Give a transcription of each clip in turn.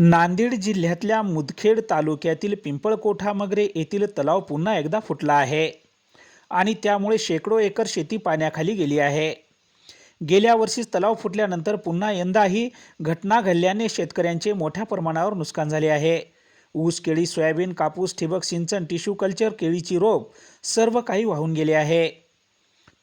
नांदेड जिल्ह्यातल्या मुदखेड तालुक्यातील पिंपळकोठा मगरे येथील तलाव पुन्हा एकदा फुटला आहे आणि त्यामुळे शेकडो एकर शेती पाण्याखाली गेली आहे. गेल्या वर्षीच तलाव फुटल्यानंतर पुन्हा यंदाही घटना घडल्याने शेतकऱ्यांचे मोठ्या प्रमाणावर नुकसान झाले आहे. ऊस केळी सोयाबीन कापूस ठिबक सिंचन टिश्यू कल्चर केळीची रोप सर्व काही वाहून गेले आहे.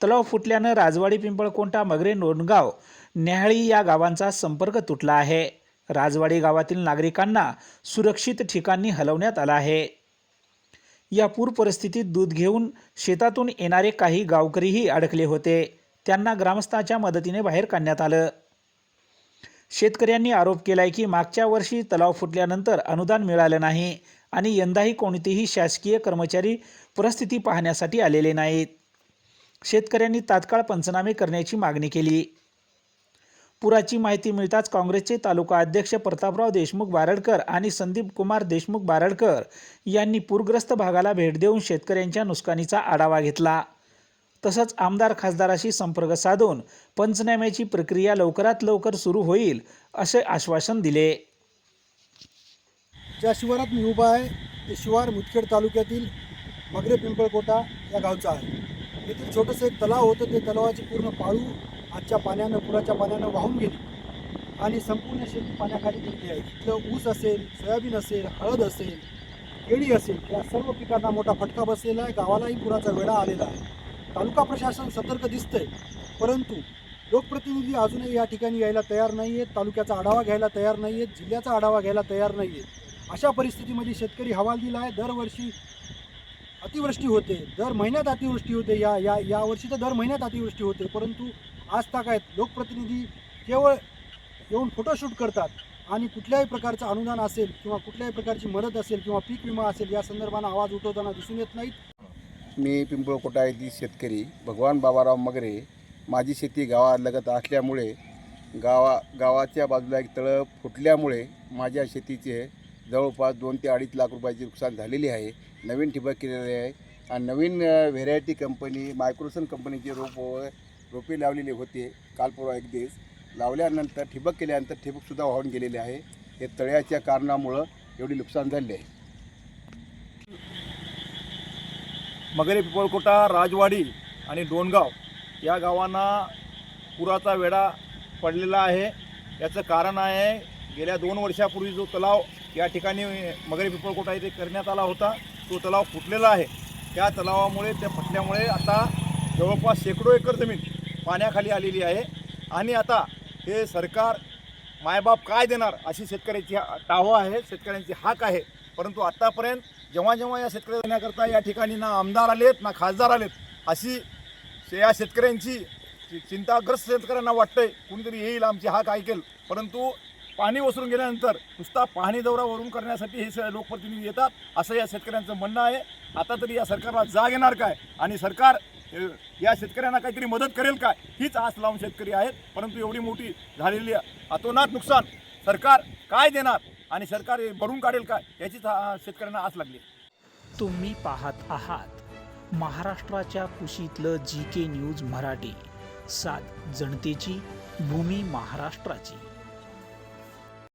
तलाव फुटल्यानं राजवाडी पिंपळकोंटा मगरे नोंदगाव न्याहाळी या गावांचा संपर्क तुटला आहे. राजवाडी गावातील नागरिकांना सुरक्षित ठिकाणी हलवण्यात आलं आहे. या पूर परिस्थितीत दूध घेऊन शेतातून येणारे काही गावकरीही अडकले होते. त्यांना ग्रामस्थाच्या मदतीने बाहेर काढण्यात आलं. शेतकऱ्यांनी आरोप केलाय की मागच्या वर्षी तलाव फुटल्यानंतर अनुदान मिळालं नाही आणि यंदाही कोणतेही शासकीय कर्मचारी परिस्थिती पाहण्यासाठी आलेले नाहीत. शेतकऱ्यांनी तात्काळ पंचनामे करण्याची मागणी केली. पुराची माहिती मिळताच काँग्रेसचे तालुका अध्यक्ष प्रतापराव देशमुख बारडकर आणि संदीप कुमार देशमुख बारडकर यांनी पूरग्रस्त भागाला भेट देऊन शेतकऱ्यांच्या नुकसानीचा आढावा घेतला. तसंच आमदार खासदाराशी संपर्क साधून पंचनाम्याची प्रक्रिया लवकरात लवकर सुरू होईल असे आश्वासन दिले. ज्या शिवारात मी उभा आहे ते शिवार मुदखेड तालुक्यातील मगरे पिंपळकोटा या गावचं आहे. येथील छोटंसं एक तलाव होतं ते तलावाची पूर्ण पाळू आजच्या पाण्यानं पुराच्या पाण्यानं वाहून गेली. आणि संपूर्ण शेती पाण्याखाली गेली आहे. तिथलं ऊस असेल सोयाबीन असेल हळद असेल केळी असेल या सर्व पिकांना मोठा फटका बसलेला आहे. गावालाही पुराचा वेढा आलेला आहे. तालुका प्रशासन सतर्क दिसतंय. परंतु लोकप्रतिनिधी अजूनही या ठिकाणी यायला तयार नाही आहेत तालुक्याचा आढावा घ्यायला तयार नाही आहेत जिल्ह्याचा आढावा घ्यायला तयार नाही आहेत अशा परिस्थितीमध्ये शेतकरी हवाल दिला आहे दरवर्षी अतिवृष्टी होते. दर महिन्यात अतिवृष्टी होते. या या यावर्षी तर दर महिन्यात अतिवृष्टी होते. परंतु आज तक आहेत. लोकप्रतिनिधी केवळ येऊन फोटोशूट करतात. आणि कुठल्याही प्रकारचं अनुदान असेल किंवा कुठल्याही प्रकारची मदत असेल किंवा पीक विमा असेल या संदर्भानं आवाज उठवताना दिसून येत नाहीत. मी पिंपळकोटा येथील शेतकरी भगवान बाबाराव मगरे. माझी शेती गावालगत असल्यामुळे गावा गावाच्या बाजूला एक तळं फुटल्यामुळे माझ्या शेतीचे जवळपास दोन ते अडीच लाख रुपयाचे नुकसान झालेले आहे. नवीन ठिबक केलेले आहे. आणि नवीन व्हेरायटी कंपनी मायक्रोसन कंपनीचे रोप रोपे लावलेले होते. काल परवा एक दिवस. लावल्यानंतर ठिबक केल्यानंतर ठिबकसुद्धा वाहून गेलेले आहे. हे तळ्याच्या कारणामुळं एवढी नुकसान झाले आहे. मगरे पिपळकोटा राजवाडी आणि डोणगाव या गावांना पुराचा वेढा पडलेला आहे. याचं कारण आहे गेल्या दोन वर्षापूर्वी जो तलाव या ठिकाणी मगरे पिपळकोटा येथे करण्यात आला होता तो तलाव फुटलेला आहे. त्या तलावामुळे त्या फुटल्यामुळे आता जवळपास शेकडो एकर जमीन पाण्याखाली आलेली आहे. आणि आता हे सरकार मायबाप काय देणार अशी शेतकऱ्याची हा- आहे शेतकऱ्यांची हाक आहे. परंतु आत्तापर्यंत जेव्हा जेव्हा या शेतकरी देण्याकरता या ठिकाणी ना आमदार आलेत ना खासदार आलेत अशी या शेतकऱ्यांची चि- चिंताग्रस्त शेतकऱ्यांना वाटतंय कुणीतरी येईल आमची हाक ऐकेल. परंतु पाणी ओसरून गेल्यानंतर नुसता पाहणी दौरा वरून करण्यासाठी हे लोकप्रतिनिधी येतात असं या शेतकऱ्यांचं म्हणणं आहे. आता तरी या सरकारला जाग येणार काय? आणि सरकार या शेतकऱ्यांना काहीतरी मदत करेल काय हीच आस लावून शेतकरी आहेत. परंतु एवढी मोठी झालेली अतोनात नुकसान सरकार काय देणार आणि सरकार भरून काढेल काय याचीच शेतकऱ्यांना आस लागली. तुम्ही पाहत आहात महाराष्ट्राच्या कुशीतलं जी के न्यूज मराठी. सात जनतेची भूमी महाराष्ट्राची.